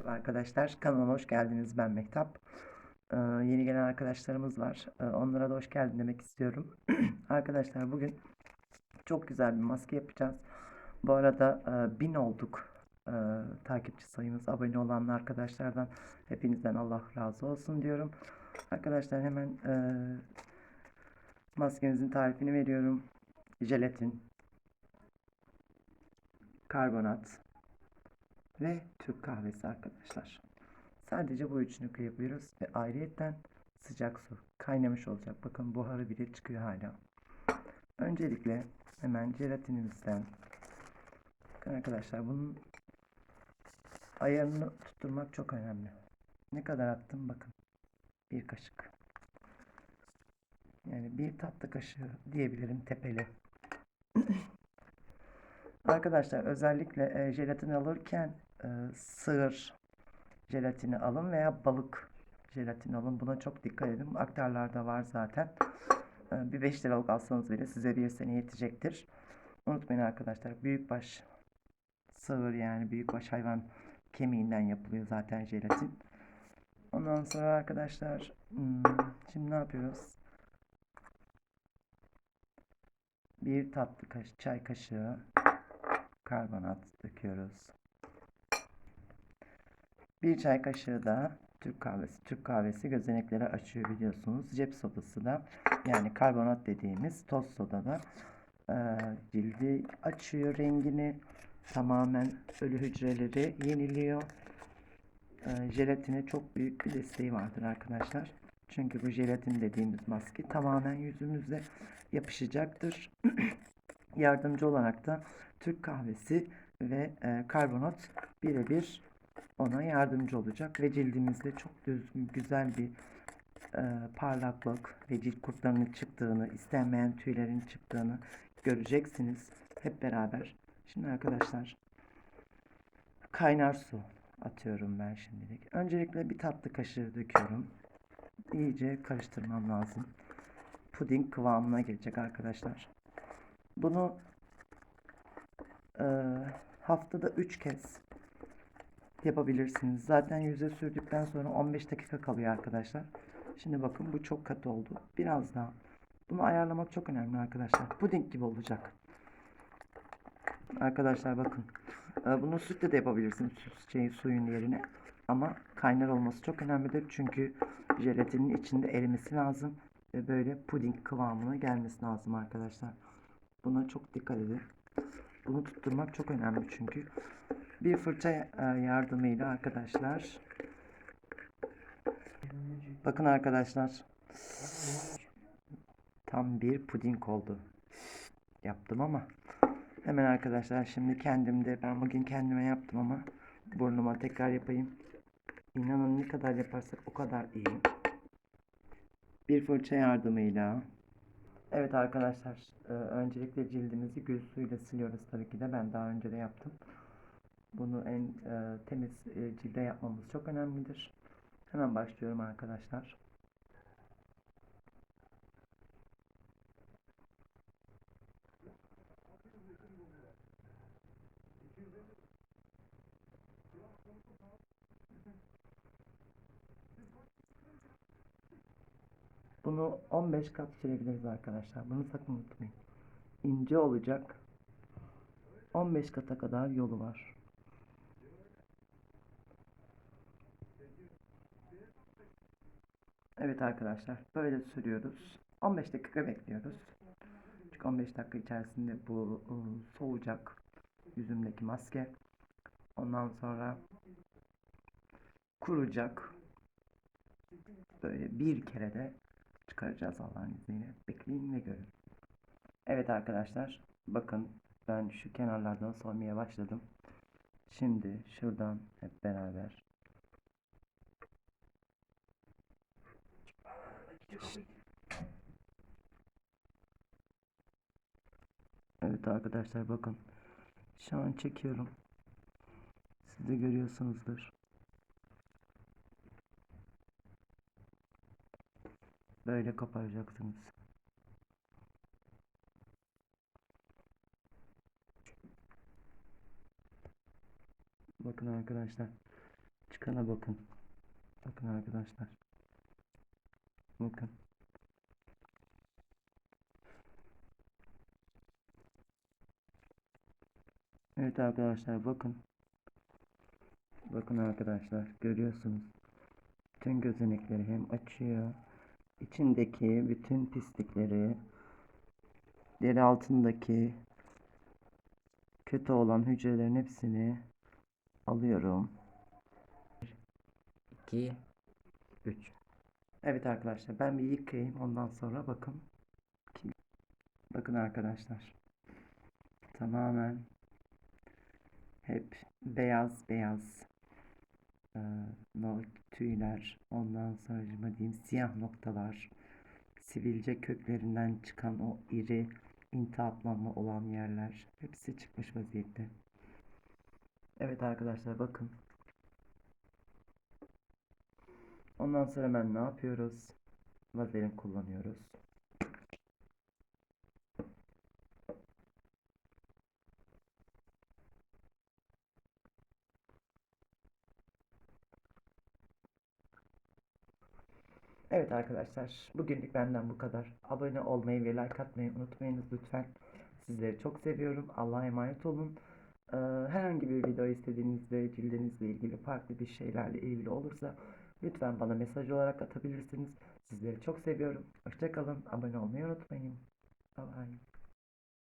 Merhaba arkadaşlar, kanalıma hoş geldiniz. Ben Mehtap. Ee, yeni gelen arkadaşlarımız var. Ee, onlara da hoş geldin demek istiyorum. Arkadaşlar bugün çok güzel bir maske yapacağız. Bu arada e, 1000 olduk. Ee, takipçi sayımız, abone olan arkadaşlardan hepinizden Allah razı olsun diyorum. Arkadaşlar hemen e, maskemizin tarifini veriyorum. Jelatin, karbonat, ve Türk kahvesi arkadaşlar. Sadece bu üçünü yapıyoruz ve ayrıyetten sıcak su kaynamış olacak. Bakın buharı bile çıkıyor hala. Öncelikle hemen jelatinimizden bakın arkadaşlar bunun ayarını tutturmak çok önemli. Ne kadar attım bakın. Bir kaşık. Yani bir tatlı kaşığı diyebilirim tepeli. Arkadaşlar özellikle e, jelatin alırken e, sığır jelatini alın veya balık jelatini alın. Buna çok dikkat edin. Aktarlarda var zaten. E, bir 5 liralık alsanız bile size bir sene yetecektir. Unutmayın arkadaşlar büyükbaş sığır yani büyükbaş hayvan kemiğinden yapılıyor zaten jelatin. Ondan sonra arkadaşlar hmm, şimdi ne yapıyoruz? Bir tatlı kaşığı, çay kaşığı karbonat döküyoruz. Bir çay kaşığı da Türk kahvesi. Türk kahvesi gözenekleri açıyor biliyorsunuz. Cep sodası da yani karbonat dediğimiz toz soda da e, cildi açıyor rengini. Tamamen ölü hücreleri yeniliyor. E, jelatine çok büyük bir desteği vardır arkadaşlar. Çünkü bu jelatin dediğimiz maske tamamen yüzümüze yapışacaktır. Yardımcı olarak da Türk kahvesi ve e, karbonat birebir ona yardımcı olacak ve cildimizde çok düzgün güzel bir e, parlaklık ve cilt kurtlarının çıktığını, istenmeyen tüylerin çıktığını göreceksiniz hep beraber. Şimdi arkadaşlar kaynar su atıyorum ben şimdilik. Öncelikle bir tatlı kaşığı döküyorum. İyice karıştırmam lazım. Puding kıvamına gelecek arkadaşlar. Bunu e, haftada 3 kez yapabilirsiniz. Zaten yüze sürdükten sonra 15 dakika kalıyor arkadaşlar. Şimdi bakın bu çok katı oldu. Biraz daha. Bunu ayarlamak çok önemli arkadaşlar. Puding gibi olacak. Arkadaşlar bakın. E, bunu sütle de yapabilirsiniz şey, suyun yerine. Ama kaynar olması çok önemlidir. Çünkü jelatinin içinde erimesi lazım. Ve böyle puding kıvamına gelmesi lazım arkadaşlar. Buna çok dikkat edin. Bunu tutturmak çok önemli çünkü. Bir fırça e, yardımıyla arkadaşlar. Bakın arkadaşlar. Tam bir puding oldu. Yaptım ama. Hemen arkadaşlar şimdi kendimde ben bugün kendime yaptım ama burnuma tekrar yapayım. İnanın ne kadar yaparsak o kadar iyi. Bir fırça yardımıyla Evet arkadaşlar, e, öncelikle cildimizi gül suyuyla siliyoruz tabii ki de. Ben daha önce de yaptım. Bunu en e, temiz e, cilde yapmamız çok önemlidir. Hemen başlıyorum arkadaşlar. Bunu 15 kat sürebiliriz arkadaşlar. Bunu sakın unutmayın. İnce olacak. 15 kata kadar yolu var. Evet arkadaşlar böyle sürüyoruz. 15 dakika bekliyoruz. Çünkü 15 dakika içerisinde bu ıı, soğuyacak yüzümdeki maske. Ondan sonra kuracak. Böyle bir kere de çıkaracağız Allah'ın izniyle. Bekleyin ve görün. Evet arkadaşlar bakın ben şu kenarlardan soymaya başladım. Şimdi şuradan hep beraber Evet arkadaşlar bakın. Şu an çekiyorum. Siz de görüyorsunuzdur. Böyle koparacaksınız. Bakın arkadaşlar. Çıkana bakın. Bakın arkadaşlar. Bakın. Evet arkadaşlar bakın. Bakın arkadaşlar görüyorsunuz. Bütün gözenekleri hem açıyor. içindeki bütün pislikleri deri altındaki kötü olan hücrelerin hepsini alıyorum. 2 3 Evet arkadaşlar ben bir yıkayayım ondan sonra bakın. Bakın arkadaşlar. Tamamen hep beyaz beyaz no, tüyler ondan sonra diyeyim siyah noktalar sivilce köklerinden çıkan o iri iltihaplanma olan yerler hepsi çıkmış vaziyette. Evet arkadaşlar bakın. Ondan sonra hemen ne yapıyoruz? Vazelin kullanıyoruz. Evet arkadaşlar, bugünlük benden bu kadar. Abone olmayı ve like atmayı unutmayınız lütfen. Sizleri çok seviyorum. Allah'a emanet olun. Ee, herhangi bir video istediğinizde cildinizle ilgili farklı bir şeylerle ilgili olursa lütfen bana mesaj olarak atabilirsiniz. Sizleri çok seviyorum. Hoşçakalın. Abone olmayı unutmayın. Bye bye.